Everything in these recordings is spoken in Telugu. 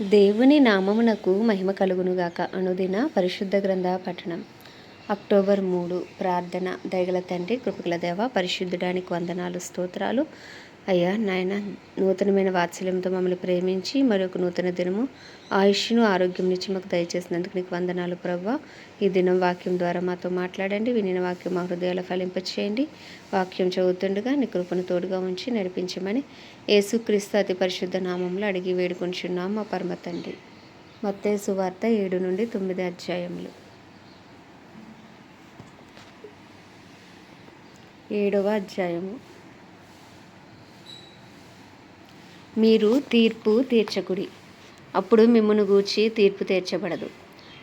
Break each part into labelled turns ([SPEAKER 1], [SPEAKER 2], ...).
[SPEAKER 1] దేవుని నామమునకు మహిమ కలుగునుగాక. అనుదిన పరిశుద్ధ గ్రంథ పఠనం. అక్టోబర్ మూడు ప్రార్థన. దయగల తండ్రి కృపగల దేవ పరిశుద్ధుడానికి వందనాలు స్తోత్రాలు. అయ్యా నాయన నూతనమైన వాత్సల్యంతో మమ్మల్ని ప్రేమించి మరొక నూతన దినము ఆయుష్ను ఆరోగ్యం నుంచి మాకు దయచేసినందుకు నీకు వందనాలు ప్రవ్వ. ఈ దినం వాక్యం ద్వారా మాతో మాట్లాడండి వినిన వాక్యం మా హృదయాలు ఫలింపచేయండి. వాక్యం చదువుతుండగా నీ కృపను తోడుగా ఉంచి నడిపించమని యేసుక్రీస్తు అతి పరిశుద్ధ నామంలో అడిగి వేడుకొంచున్నాం మా పరమ తండ్రి. మత్తయి సువార్త ఏడు నుండి తొమ్మిది అధ్యాయములు. ఏడవ అధ్యాయము. మీరు తీర్పు తీర్చకుడి. అప్పుడు మిమ్మును గూర్చి తీర్పు తీర్చబడదు.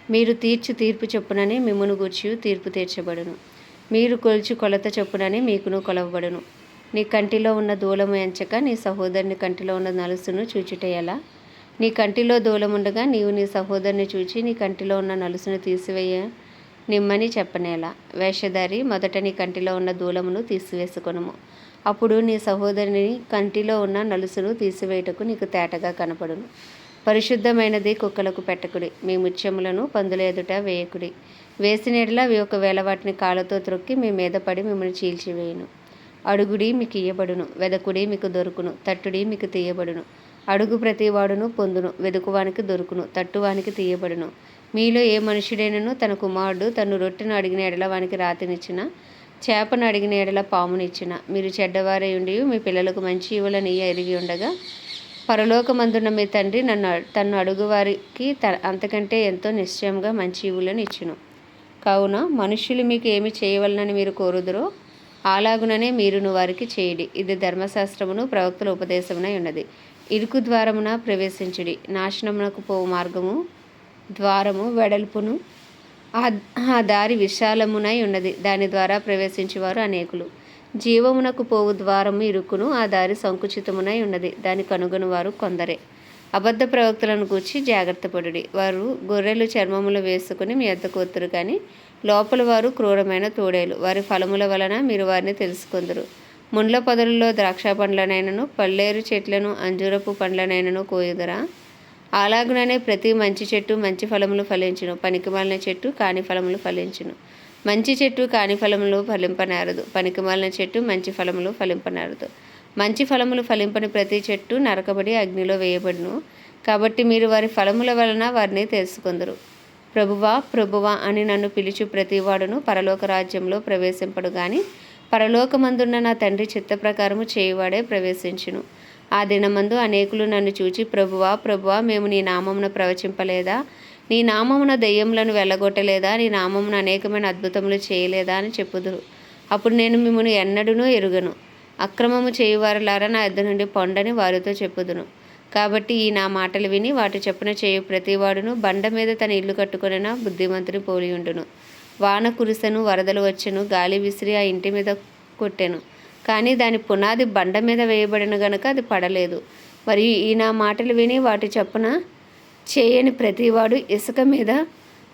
[SPEAKER 1] మీరు తీర్చు తీర్పు చొప్పుననే మిమ్మును గూర్చి తీర్పు తీర్చబడును. మీరు కొలిచి కొలత చొప్పుననే మీకును కొలవబడును. నీ కంటిలో ఉన్న దూలము ఎంచక నీ సహోదరుని కంటిలో ఉన్న నలుసును చూచుటేయలా? నీ కంటిలో దూలముండగా నీవు నీ సహోదరుని చూచి నీ కంటిలో ఉన్న నలుసును తీసివేయ నిమ్మని చెప్పనేలా? వేషధారి మొదట నీ కంటిలో ఉన్న దూలమును తీసివేసుకొనుము. అప్పుడు నీ సహోదరుని కంటిలో ఉన్న నలుసును తీసివేయటకు నీకు తేటగా కనపడును. పరిశుద్ధమైనది కుక్కలకు పెట్టకుడి. మీ ముత్యములను పందుల ఎదుట వేయకుడి. వేసినట్లా అవి ఒకవేళ వాటిని కాళ్ళతో త్రొక్కి మీ మీద పడి మిమ్మల్ని చీల్చివేయును. అడుగుడి మీకు ఇయ్యబడును. వెదకుడి మీకు దొరుకును. తట్టుడి మీకు తీయబడును. అడుగు ప్రతివాడును పొందును. వెదుకువానికి దొరుకును. తట్టువానికి తీయబడును. మీలో ఏ మనుషుడైనను తన కుమారుడు తను రొట్టెను అడిగిన ఎడల వానికి రాతినిచ్చిన చేపను అడిగిన ఎడల పామునిచ్చిన. మీరు చెడ్డవారై ఉండి మీ పిల్లలకు మంచి ఇవ్వలని ఎరిగి ఉండగా పరలోకమందున్న మీ తండ్రి నన్ను తన్ను అడుగువారికి త అంతకంటే ఎంతో నిశ్చయంగా మంచి ఇవులను ఇచ్చును. కావున మనుష్యులు మీకు ఏమి చేయవలనని మీరు కోరుదురో అలాగుననే మీరును వారికి చేయడి. ఇది ధర్మశాస్త్రమును ప్రవక్తల ఉపదేశమునై ఉన్నది. ఇరుకు ద్వారమున ప్రవేశించుడి. నాశనమునకు పోవు మార్గము ద్వారము వెడల్పును ఆ దారి విశాలమునై ఉన్నది. దాని ద్వారా ప్రవేశించేవారు అనేకులు. జీవమునకు పోవు ద్వారము ఇరుకును ఆ దారి సంకుచితమునై ఉన్నది. దాని కనుగొనువారు కొందరే. అబద్ధ ప్రవక్తలను కూర్చి జాగ్రత్త పడుడి. వారు గొర్రెలు చర్మములు వేసుకుని మీ ఎద్దకు వత్తురు కానీ లోపల వారు క్రూరమైన తోడేలు. వారి ఫలముల వలన మీరు వారిని తెలుసుకుందరు. ముండ్ల పొదలలో ద్రాక్ష పండ్లనైనను పల్లేరు చెట్లను అంజూరపు పండ్లనైనను కోయుదరా? అలాగుననే ప్రతి మంచి చెట్టు మంచి ఫలములు ఫలించును. పనికిమాలిన చెట్టు కాని ఫలములు ఫలించును. మంచి చెట్టు కాని ఫలములు ఫలింపనారదు. పనికిమాలిన చెట్టు మంచి ఫలములు ఫలింపనారదు. మంచి ఫలములు ఫలింపని ప్రతి చెట్టు నరకబడి అగ్నిలో వేయబడును. కాబట్టి మీరు వారి ఫలముల వలన వారిని తెలుసుకుందరు. ప్రభువా ప్రభువా అని నన్ను పిలిచి ప్రతివాడును పరలోక రాజ్యంలో ప్రవేశింపడు కానీ పరలోకమందున్న నా తండ్రి చిత్త ప్రకారము చేయువాడే ప్రవేశించును. ఆ దినమందు అనేకులు నన్ను చూచి ప్రభువా ప్రభువా మేము నీ నామమున ప్రవచింపలేదా? నీ నామమున దెయ్యములను వెళ్ళగొట్టలేదా? నీ నామమున అనేకమైన అద్భుతములు చేయలేదా అని చెప్పుదురు. అప్పుడు నేను మిమ్మల్ని ఎన్నడూనూ ఎరుగను. అక్రమము చేయువారులారా నా ఇద్దరు నుండి పొండని వారితో చెప్పుదును. కాబట్టి ఈ నా మాటలు విని వాటి చెప్పున చేయు ప్రతివాడును బండ మీద తన ఇల్లు కట్టుకున్న బుద్ధిమంతుని పోలియుండును వాన కురిసెను వరదలు వచ్చెను గాలి విసిరి ఆ ఇంటి మీద కొట్టెను. కానీ దాని పునాది బండ మీద వేయబడిన గనుక అది పడలేదు. మరియు ఈ నా మాటలు విని వాటి చప్పున చేయని ప్రతివాడు ఇసుక మీద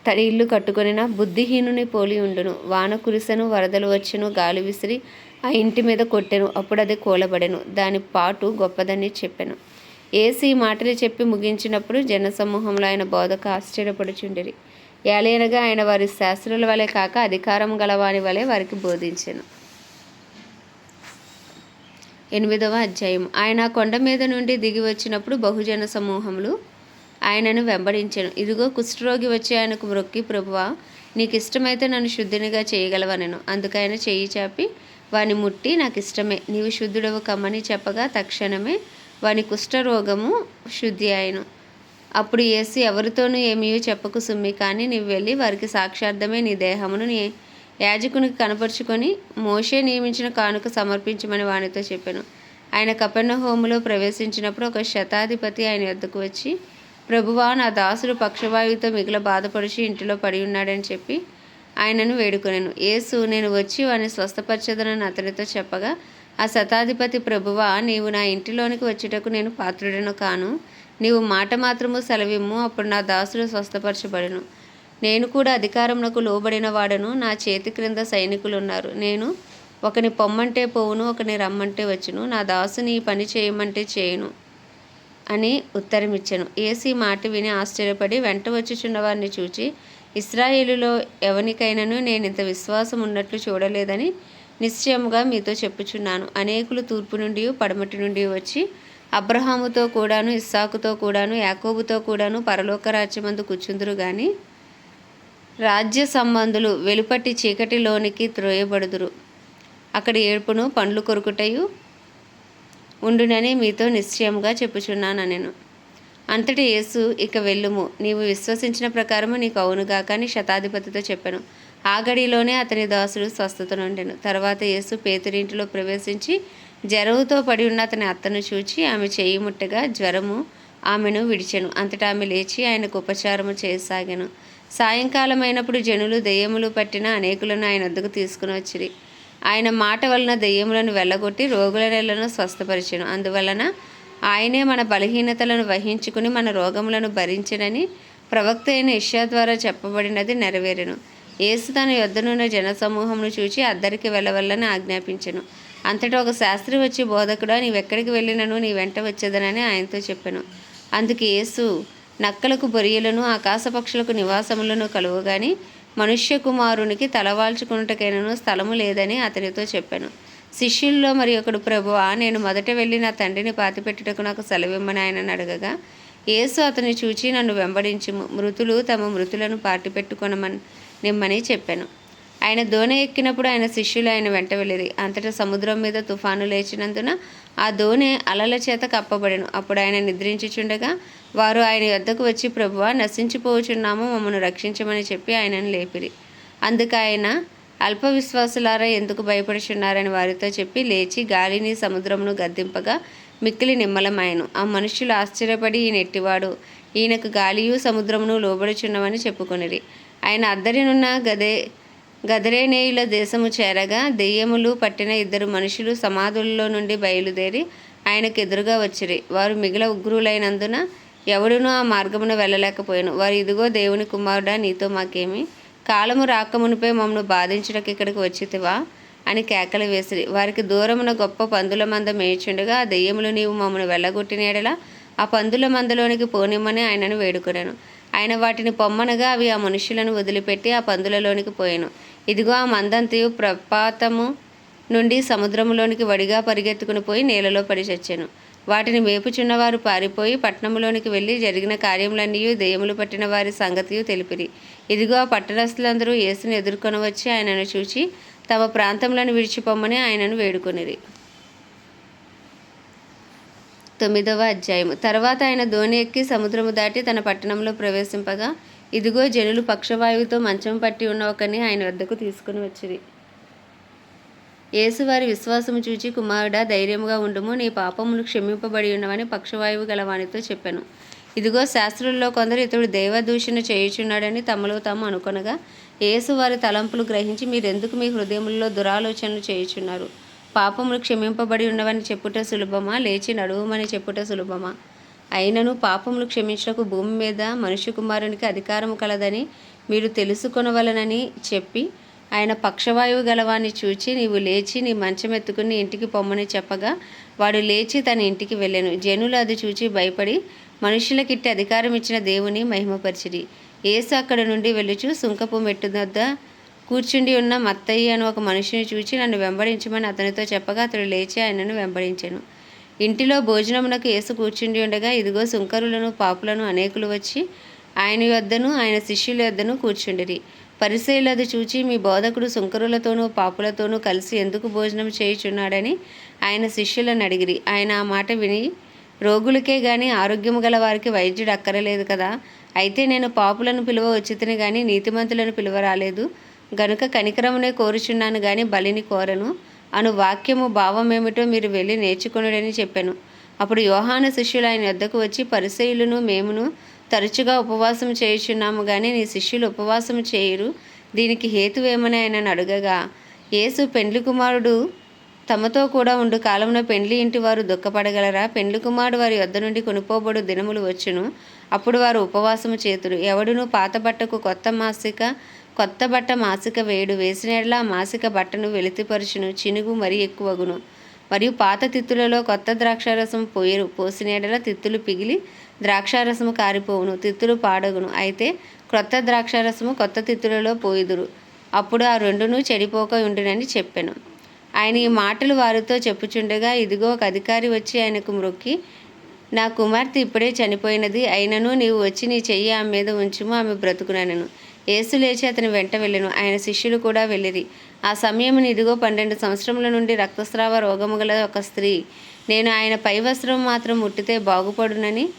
[SPEAKER 1] తడి ఇల్లు కట్టుకొనిన బుద్ధిహీనుని పోలి ఉండును. వాన కురిసెను వరదలు వచ్చెను గాలి విసిరి ఆ ఇంటి మీద కొట్టెను అప్పుడు అది కూలబడెను. దాని పాటు గొప్పదని చెప్పాను. ఏసీ మాటలు చెప్పి ముగించినప్పుడు జనసమూహంలో ఆయన బోధక ఆశ్చర్యపడుచుండిరి. ఏలైనగా ఆయన వారి శాస్త్రుల వలె కాక అధికారం గలవాని వలె వారికి బోధించాను. ఎనిమిదవ అధ్యాయం. ఆయన కొండ మీద నుండి దిగి వచ్చినప్పుడు బహుజన సమూహములు ఆయనను వెంబడించాను. ఇదిగో కుష్ఠరోగి వచ్చి ఆయనకు మొక్కి ప్రభువా నీకు ఇష్టమైతే నన్ను శుద్ధినిగా చేయగలవనను. అందుకైన చేయి చాపి వాని ముట్టి నాకు ఇష్టమే నీవు శుద్ధుడవు కమ్మని చెప్పగా తక్షణమే వాని కుష్ఠరోగము శుద్ధి ఆయన అప్పుడు ఏసి ఎవరితోనూ ఏమీ చెప్పకు సుమ్మి. కానీ నీవు వెళ్ళి వారికి సాక్షార్థమే నీ దేహమును నీ యాజకునికి కనపరుచుకొని మోషే నియమించిన కానుక సమర్పించమని వానితో చెప్పాను. ఆయన కపెన్న హోములో ప్రవేశించినప్పుడు ఒక శతాధిపతి ఆయన వద్దకు వచ్చి ప్రభువా నా దాసుడు పక్షవాయువుతో మిగిల బాధపడిచి ఇంటిలో పడి ఉన్నాడని చెప్పి ఆయనను వేడుకొనాను. యేసు నేను వచ్చి వాడిని స్వస్థపరచదనని అతనితో చెప్పగా ఆ శతాధిపతి ప్రభువా నీవు నా ఇంటిలోనికి వచ్చేటకు నేను పాత్రుడను కాను. నీవు మాట మాత్రము సెలవిమ్ము అప్పుడు నా దాసుడు స్వస్థపరచబడను. నేను కూడా అధికారమునకు లోబడిన వాడను. నా చేతి క్రింద సైనికులు ఉన్నారు నేను ఒకని పొమ్మంటే పోవును ఒకని రమ్మంటే వచ్చును. నా దాసుని ఈ పని చేయమంటే చేయను అని ఉత్తరమిచ్చాను. ఏసీ మాట విని ఆశ్చర్యపడి వెంట వచ్చుచున్న వారిని చూచి ఇస్రాయేలులో ఎవనికైనాను నేను ఇంత విశ్వాసం ఉన్నట్లు చూడలేదని నిశ్చయముగా మీతో చెప్పుచున్నాను. అనేకులు తూర్పు నుండి పడమటి నుండి వచ్చి అబ్రహాముతో కూడాను ఇస్సాకుతో కూడాను యాకోబుతో కూడాను పరలోక రాజ్యమందు కూర్చుందురు కానీ రాజ్య సంబంధులు వెలుపటి చీకటిలోనికి త్రోయబడుదురు. అక్కడ ఏడుపును పండ్లు కొరుకుటయు ఉండునని మీతో నిశ్చయంగా చెప్పుచున్నాను నేను అంతటి యేసు ఇక వెళ్ళుము. నీవు విశ్వసించిన ప్రకారము నీకు అవునుగాక అని శతాధిపతితో చెప్పాను. ఆ గడిలోనే అతని దాసుడు స్వస్థత నుండెను తర్వాత యేసు పేతురింటిలో ప్రవేశించి జ్వరముతో పడి ఉన్న అతని అత్తను చూచి ఆమె చేయి ముట్టగా జ్వరము ఆమెను విడిచెను. అంతటా ఆమె లేచి ఆయనకు ఉపచారము చేయసాగాను. సాయంకాలమైనప్పుడు జనులు దెయ్యములు పట్టిన అనేకులను ఆయన వద్దకు తీసుకుని వచ్చిరి. ఆయన మాట వలన దెయ్యములను వెళ్ళగొట్టి రోగుల నెలను స్వస్థపరిచాను. అందువలన ఆయనే మన బలహీనతలను వహించుకుని మన రోగములను భరించనని ప్రవక్త అయిన ఇష్యా ద్వారా చెప్పబడినది నెరవేరును. యేసు తన యొద్దనున్న జనసమూహమును చూచి అద్దరికి వెళ్ళవల్లని ఆజ్ఞాపించను. అంతటా ఒక శాస్త్రి వచ్చి బోధకుడా నీవెక్కడికి వెళ్ళినను? నీ వెంట వచ్చేదనని ఆయనతో చెప్పాను. అందుకు యేసు నక్కలకు బొరియలను ఆకాశపక్షులకు నివాసములను కలువగాని మనుష్య కుమారునికి తలవాల్చుకున్నటకైనను స్థలము లేదని అతనితో చెప్పాను. శిష్యుల్లో మరి ఒకడు ప్రభువా నేను మొదట వెళ్ళి నా తండ్రిని పాతిపెట్టుటకు నాకు సెలవిమ్మని ఆయనను అడగగా యేసు అతని చూచి నన్ను వెంబడించుము. మృతులు తమ మృతులను పాటిపెట్టుకొనమని నిమ్మని చెప్పాను. ఆయన దోణి ఎక్కినప్పుడు ఆయన శిష్యులు ఆయన వెంట వెళ్ళేది అంతటా సముద్రం మీద తుఫాను లేచినందున ఆ దోణి అలల చేత కప్పబడెను. అప్పుడు ఆయన నిద్రించుచుండగా వారు ఆయన వద్దకు వచ్చి ప్రభువ నశించిపోచున్నాము మమ్మను రక్షించమని చెప్పి ఆయనను లేపిరి. అందుకు ఆయన అల్ప విశ్వాసులారా ఎందుకు భయపడుచున్నారని వారితో చెప్పి లేచి గాలిని సముద్రమును గద్దింపగా మిక్కిలి నిమ్మలమాయను. ఆ మనుష్యులు ఆశ్చర్యపడి ఈ నెట్టివాడు ఈయనకు గాలియు సముద్రమును లోబడుచున్నవని చెప్పుకొనిరి. ఆయన అద్దరినున్న గదే గదరేనేయుల దేశము చేరగా దెయ్యములు పట్టిన ఇద్దరు మనుషులు సమాధుల్లో నుండి బయలుదేరి ఆయనకు ఎదురుగా వచ్చిరి. వారు మిగిల ఉగ్రులైనందున ఎవడునూ ఆ మార్గమున వెళ్ళలేకపోయాను. వారు ఇదిగో దేవుని కుమారుడా నీతో మాకేమి కాలము రాకమునిపై మమ్మను బాధించడానికి ఇక్కడికి వచ్చితివా? అని కేకలు వేసిరి. వారికి దూరమున గొప్ప పందుల మంద మేయుచుండగా ఆ దెయ్యములు నీవు మమ్మను వెళ్ళగొట్టినేడలా ఆ పందుల మందలోనికి పోనిమ్మని ఆయనను వేడుకున్నాను ఆయన వాటిని పొమ్మనగా అవి ఆ మనుషులను వదిలిపెట్టి ఆ పందులలోనికి పోయాను. ఇదిగో ఆ మందంతయు ప్రపాతము నుండి సముద్రములోనికి వడిగా పరిగెత్తుకుని పోయి నేలలో పడి చచ్చాను. వాటిని మేపుచున్నవారు పారిపోయి పట్టణంలోనికి వెళ్ళి జరిగిన కార్యములన్నీ దెయ్యములు పట్టిన వారి సంగతియు తెలిపిరి. ఇదిగో ఆ పట్టణస్థులందరూ యేసును ఎదుర్కొని వచ్చి ఆయనను చూచి తమ ప్రాంతములను విడిచిపోమ్మని ఆయనను వేడుకొనిరి. తొమ్మిదవ అధ్యాయము. తర్వాత ఆయన ధోని ఎక్కి సముద్రము దాటి తన పట్టణంలో ప్రవేశింపగా ఇదిగో జనులు పక్షవాయువుతో మంచం పట్టి ఉన్న ఒకరిని ఆయన వద్దకు తీసుకుని వచ్చిరి. యేసు వారి విశ్వాసము చూచి కుమారుడా ధైర్యముగా ఉండుము. నీ పాపములు క్షమింపబడి ఉన్నవని పక్షవాయువు గలవానితో చెప్పాను. ఇదిగో శాస్త్రుల్లో కొందరు ఇతడు దైవదూషణ చేయుచున్నాడని తమలో తాము అనుకొనగా యేసు వారి తలంపులు గ్రహించి మీరెందుకు మీ హృదయంలో దురాలోచనలు చేయుచున్నారు? పాపములు క్షమింపబడి ఉన్నవని చెప్పుట సులభమా? లేచి నడువుమని చెప్పుట సులభమా? అయినను పాపములు క్షమించటకు భూమి మీద మనుష్య కుమారునికి అధికారము కలదని మీరు తెలుసుకొనవలనని చెప్పి ఆయన పక్షవాయువు గలవాన్ని చూచి నీవు లేచి నీ మంచం ఎత్తుకుని ఇంటికి పొమ్మని చెప్పగా వాడు లేచి తన ఇంటికి వెళ్ళాను. జనులు అది చూచి భయపడి మనుషులకిట్టి అధికారం ఇచ్చిన దేవుని మహిమపరిచిరి. యేసు అక్కడ నుండి వెళ్ళుచు సుంకపు మెట్టు వద్ద కూర్చుండి ఉన్న మత్తయ్య అని ఒక మనిషిని చూచి నన్ను వెంబడించమని అతనితో చెప్పగా అతడు లేచి ఆయనను వెంబడించాను. ఇంటిలో భోజనమునకు ఏసు కూర్చుండి ఉండగా ఇదిగో సుంకరులను పాపులను అనేకులు వచ్చి ఆయన యొద్దను ఆయన శిష్యుల యొద్దను కూర్చుండిరి. పరిశీలది అది చూచి మీ బోధకుడు సుంకరులతోనూ పాపులతోనూ కలిసి ఎందుకు భోజనం చేయుచున్నాడని ఆయన శిష్యులను అడిగిరి. ఆయన ఆ మాట విని రోగులకే గాని ఆరోగ్యము గల వారికి వైద్యుడు అక్కరలేదు కదా. అయితే నేను పాపులను పిలువ వచ్చితిని గాని నీతిమంతులను పిలువ రాలేదు. గనుక కనికరమునే కోరుచున్నాను గాని బలిని కోరను. అను వాక్యము భావమేమిటో మీరు వెళ్ళి నేర్చుకునుడని చెప్పాను. అప్పుడు యోహాన శిష్యులు ఆయన వద్దకు వచ్చి పరిసయులను మేమును తరచుగా ఉపవాసం చేయుచున్నాము కానీ నీ శిష్యులు ఉపవాసం చేయరు. దీనికి హేతువేమని ఆయన అడగగా యేసు పెండ్లి కుమారుడు తమతో కూడా ఉండు. కాలంలో పెండ్లి ఇంటి వారు దుఃఖపడగలరా? పెండ్లి కుమారుడు వారి వద్ద నుండి కొనుపోబడు దినములు వచ్చును. అప్పుడు వారు ఉపవాసము చేతురు. ఎవడును పాత బట్టకు కొత్త మాసిక కొత్త బట్ట మాసిక వేడు వేసినట్లా మాసిక బట్టను వెలితిపరుచును. చినుగు మరీ ఎక్కువగును. మరియు పాత తిత్తులలో కొత్త ద్రాక్షారసం పోయరు. పోసిన ఎడల తిత్తులు పిగిలి ద్రాక్షారసము కారిపోవును తిత్తులు పాడగును. అయితే క్రొత్త ద్రాక్షారసము కొత్త తిత్తులలో పోయిదురు. అప్పుడు ఆ రెండును చెడిపోక ఉండునని చెప్పాను. ఆయన ఈ మాటలు వారితో చెప్పుచుండగా ఇదిగో ఒక అధికారి వచ్చి ఆయనకు మ్రొక్కి నా కుమార్తె ఇప్పుడే చనిపోయినది అయినను నీవు వచ్చి నీ చెయ్యి ఆమె మీద ఉంచుము ఆమె బ్రతుకునను యేసు లేచి అతని వెంట వెళ్ళను. ఆయన శిష్యులు కూడా వెళ్ళిరి. ఆ సమయం ఇదిగో పన్నెండు సంవత్సరముల నుండి రక్తస్రావ రోగము గల ఒక స్త్రీ. నేను ఆయన పై వస్త్రం మాత్రం ముట్టితే బాగుపడునని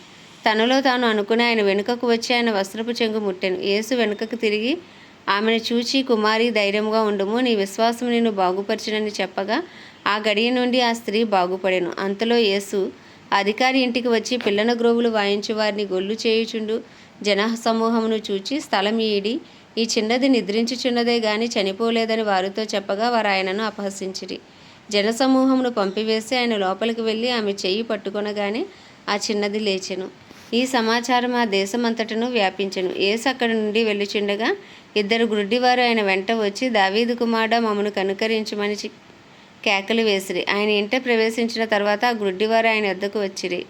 [SPEAKER 1] తనలో తాను అనుకుని ఆయన వెనుకకు వచ్చి ఆయన వస్త్రపు చెంగు ముట్టెను. యేసు వెనుకకు తిరిగి ఆమెను చూచి కుమారి ధైర్యంగా ఉండుము. నీ విశ్వాసం నిన్ను బాగుపరచునని చెప్పగా ఆ గడియ నుండి ఆ స్త్రీ బాగుపడెను. అంతలో యేసు అధికారి ఇంటికి వచ్చి పిల్లన గ్రోవులు వాయించి వారిని గొల్లు చేయుచుండు. జన సమూహమును చూచి స్థలం ఈడి. ఈ చిన్నది నిద్రించుచున్నదే గాని చనిపోలేదని వారితో చెప్పగా వారు ఆయనను అపహసించిరి. జనసమూహమును పంపివేసి ఆయన లోపలికి వెళ్ళి ఆమె చెయ్యి పట్టుకొనగానే ఆ చిన్నది లేచెను. ఈ సమాచారం ఆ దేశమంతటను వ్యాపించను. ఏసు అక్కడి నుండి వెళ్ళుచుండగా ఇద్దరు గుడ్డివారు ఆయన వెంట వచ్చి దావీదు కుమారుడ మమ్మను కనుకరించమని కేకలు వేసిరి. ఆయన ఇంట ప్రవేశించిన తర్వాత ఆ గుడ్డివారు ఆయన వద్దకు వచ్చిరి.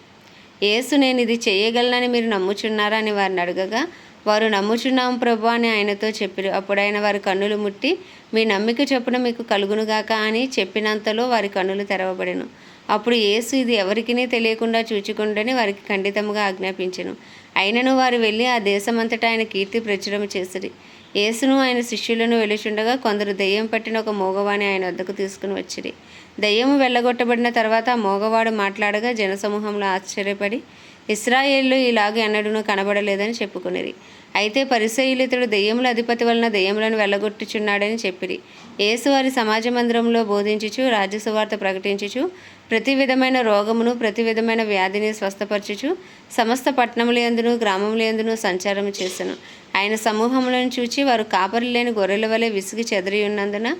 [SPEAKER 1] యేసు నేను ఇది చేయగలనని మీరు నమ్ముచున్నారా అని వారిని అడగగా వారు నమ్ముచున్నాం ప్రభు అని ఆయనతో చెప్పిరు. అప్పుడు ఆయన వారి కన్నులు ముట్టి మీ నమ్మిక చొప్పున మీకు కలుగునుగాక అని చెప్పినంతలో వారి కన్నులు తెరవబడెను. అప్పుడు యేసు ఇది ఎవరికీ తెలియకుండా చూచుకుండని వారికి ఖండితముగా ఆజ్ఞాపించను. అయినను వారు వెళ్ళి ఆ దేశమంతటా ఆయన కీర్తి ప్రచురం చేసిరి. యేసును ఆయన శిష్యులను వెలుచుండగా కొందరు దెయ్యం పట్టిన ఒక మోగవాణి ఆయన వద్దకు తీసుకుని వచ్చిరి. దయ్యము వెళ్ళగొట్టబడిన తర్వాత ఆ మోగవాడు మాట్లాడగా జనసమూహంలో ఆశ్చర్యపడి ఇస్రాయేల్లో ఇలాగ ఎన్నడూనూ కనబడలేదని చెప్పుకునేది అయితే పరిసయులు ఇతడు దెయ్యముల అధిపతి వలన దెయ్యములను వెళ్ళగొట్టుచున్నాడని చెప్పిరి. యేసు వారి సమాజ మందిరంలో బోధించుచు రాజ్యసువార్త ప్రకటించుచు ప్రతి విధమైన రోగమును ప్రతి విధమైన వ్యాధిని స్వస్థపరచుచు సమస్త పట్టణములందును గ్రామములందును సంచారము చేశాను ఆయన సమూహములను చూచి వారు కాపరి లేని గొర్రెల వలె విసిగి చెదరి ఉన్నందున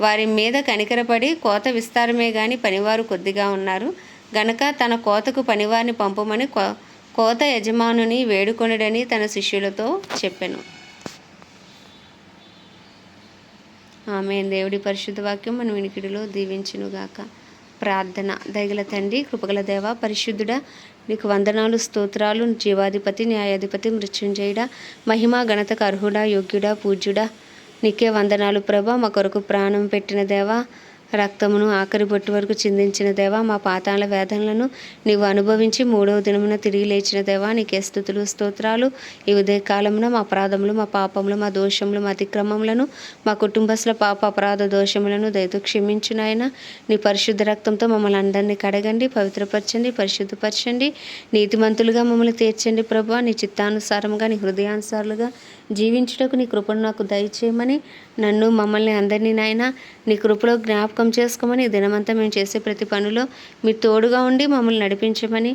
[SPEAKER 1] వారి మీద కనికరపడి కోత విస్తారమే గాని పనివారు కొద్దిగా ఉన్నారు. గనక తన కోతకు పనివారిని పంపమని కో- కోత యజమానుని వేడుకొనడని తన శిష్యులతో చెప్పాను. ఆమె దేవుడి పరిశుద్ధ వాక్యం మన వినికిడిలో దీవించునుగాక. ప్రార్థన దయగల తండ్రి కృపగల దేవ పరిశుద్ధుడ నీకు వందనాలు స్తోత్రాలు జీవాధిపతి న్యాయాధిపతి మృత్యుంజయుడా మహిమ ఘనతకు అర్హుడా యోగ్యుడా పూజ్యుడా నీకే వందనాలు ప్రభా. మా కొరకు ప్రాణం పెట్టిన దేవా రక్తమును ఆఖరి బొట్టు వరకు చిందించిన దేవా మా పాతాల వేదనలను నీవు అనుభవించి మూడవ దినమున తిరిగి లేచిన దేవా నీకే స్థుతులు స్తోత్రాలు. ఈ ఉదయ కాలమున మా అపరాధములు మా పాపములు మా దోషములు మా అతిక్రమములను మా కుటుంబస్తుల పాప అపరాధ దోషములను దయతో క్షమించునాయన. నీ పరిశుద్ధ రక్తంతో మమ్మల్ని అందరినీ కడగండి పవిత్రపరచండి పరిశుద్ధపరచండి. నీతిమంతులుగా మమ్మల్ని తీర్చండి ప్రభు. నీ చిత్తానుసారముగా నీ హృదయానుసారులుగా జీవించుటకు నీ కృపను నాకు దయచేయమని నన్ను మమ్మల్ని అందరినీ నాయన నీ కృపలో జ్ఞాపకం చేసుకోమని దినమంతా మేము చేసే ప్రతి పనిలో మీరు తోడుగా ఉండి మమ్మల్ని నడిపించమని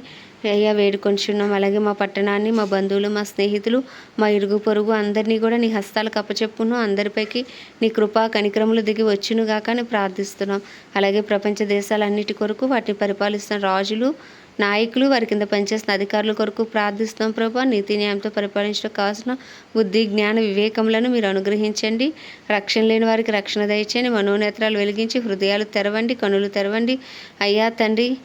[SPEAKER 1] అయ్యా వేడుకొంచున్నాం అలాగే మా పట్టణాన్ని మా బంధువులు మా స్నేహితులు మా ఇరుగు పొరుగు అందరినీ కూడా నీ హస్తాలకు అప్పచెప్పును. అందరిపైకి నీ కృపా కనిక్రములు దిగి వచ్చును గాక అని ప్రార్థిస్తున్నాం. అలాగే ప్రపంచ దేశాలన్నిటి కొరకు వాటిని పరిపాలిస్తున్న రాజులు నాయకులు వారి కింద పనిచేస్తున్న అధికారుల కొరకు ప్రార్థిస్తాం ప్రభా. నీతి న్యాయంతో పరిపాలించడం కావాల్సిన బుద్ధి జ్ఞాన వివేకములను మీరు అనుగ్రహించండి. రక్షణ లేని వారికి రక్షణ దయచేయండి. మనోనేత్రాలు వెలిగించి హృదయాలు తెరవండి కనులు తెరవండి. అయ్యా తండ్రి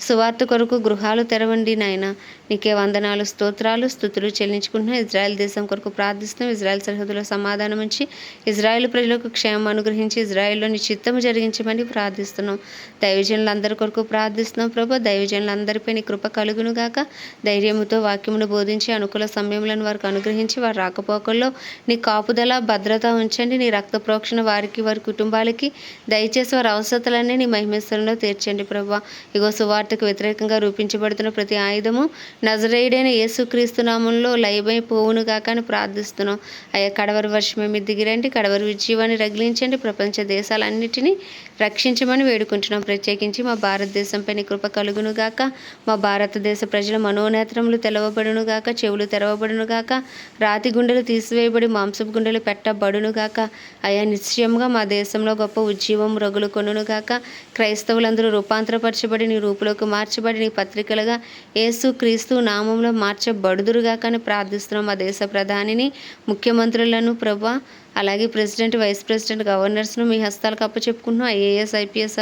[SPEAKER 1] సువార్త కొరకు గృహాలు తెరవండి నాయన. నీకే వందనాలు స్తోత్రాలు. స్థుతులు చెల్లించుకుంటున్నాం. ఇజ్రాయెల్ దేశం కొరకు ప్రార్థిస్తున్నాం. ఇజ్రాయెల్ సరిహద్దులో సమాధానం ఉంచి ఇజ్రాయెల్ ప్రజలకు క్షేమం అనుగ్రహించి ఇజ్రాయెల్లోని చిత్తము జరిగించమని ప్రార్థిస్తున్నాం. దైవజనులందరి కొరకు ప్రార్థిస్తున్నాం ప్రభు. దైవజనులందరిపై నీ కృప కలుగును గాక. ధైర్యముతో వాక్యమును బోధించి అనుకూల సమయములను వారికి అనుగ్రహించి వారి రాకపోకల్లో నీ కాపుదల భద్రత ఉంచండి. నీ రక్త ప్రోక్షణ వారికి వారి కుటుంబాలకి దయచేసి వారి అవసరతలన్నీ నీ మహిమేశ్వరంలో తీర్చండి ప్రభా. ఇగో సువార్తకు వ్యతిరేకంగా రూపించబడుతున్న ప్రతి ఆయుధము నజరేయుడైన యేసుక్రీస్తు నామంలో లయమైపోవును కాక అని ప్రార్థిస్తున్నాం. అయ్యా కడవరి వర్షమే మీ దిగిరండి. కడవరి ఉజ్జీవాన్ని రగిలించండి. ప్రపంచ దేశాలన్నిటినీ రక్షించమని వేడుకుంటున్నాం. ప్రత్యేకించి మా భారతదేశంపై కృప కలుగును గాక మా భారతదేశ ప్రజల మనోనేత్రములు తెలవబడును గాక చెవులు తెరవబడును గాక రాతి గుండెలు తీసివేయబడి మాంసపు గుండెలు పెట్టబడును గాక అయా నిశ్చయంగా మా దేశంలో గొప్ప ఉజ్జీవం రగులు కొనును గాక క్రైస్తవులందరూ రూపాంతరపరచబడి నీ రూపులోకి మార్చబడి నీ పత్రికలుగా యేసు క్రీస్తు నామంలో మార్చబడుదురుగాకని ప్రార్థిస్తున్నాం. మా దేశ ప్రధానిని ముఖ్యమంత్రులను ప్రభా అలాగే ప్రెసిడెంట్ వైస్ ప్రెసిడెంట్ గవర్నర్స్ను మీ హస్తాలకు అప్పచెప్పుకుంటున్నాం ఐఏఎస్ ఐపీఎస్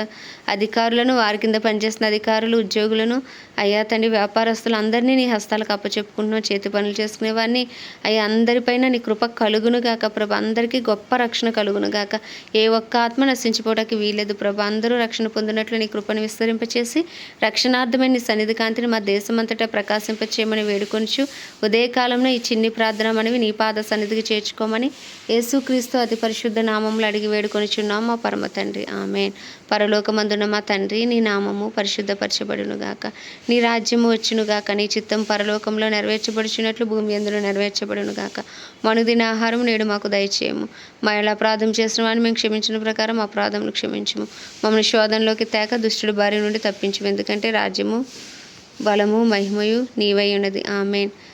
[SPEAKER 1] అధికారులను వారి కింద పనిచేస్తున్న అధికారులు ఉద్యోగులను అయ్యా తండ్రి వ్యాపారస్తులు అందరినీ నీ హస్తాలకు అప్పచెప్పుకుంటున్నాం చేతి పనులు చేసుకునే వారిని అయ్యా అందరిపైన నీ కృప కలుగును గాక ప్రభా. అందరికీ గొప్ప రక్షణ కలుగును గాక. ఏ ఒక్క ఆత్మ నశించిపోవడానికి వీలేదు ప్రభా. అందరూ రక్షణ పొందినట్లు నీ కృపను విస్తరింపచేసి రక్షణార్థమైన నీ సన్నిధి కాంతిని మా దేశమంతటా ప్రకాశింపచేయమని వేడుకొనిచు ఉదయకాలంలో ఈ చిన్ని ప్రార్థన మనవి నీ పాద సన్నిధికి చేర్చుకోమని యేసుక్రీస్తు అతి పరిశుద్ధ నామంలో అడిగి వేడుకొనిచున్నాం మా పరమ తండ్రి. ఆమెన్. పరలోకమందున్న మా తండ్రి నీ నామము పరిశుద్ధపరచబడును గాక. నీ రాజ్యము వచ్చును గాక నీ చిత్తం పరలోకంలో నెరవేర్చబడుచున్నట్లు భూమి అందులో నెరవేర్చబడును గాక. మనుదిన ఆహారం నేడు మాకు దయచేయము. మా ఎలా అపరాధం చేసిన వాడిని మేము క్షమించిన ప్రకారం అపరాధములు క్షమించము. మమ్మల్ని శోధనలోకి తేక దుష్టుడు భార్య నుండి తప్పించము. ఎందుకంటే రాజ్యము బలము మహిమయు నీవై ఉన్నది. ఆమెన్.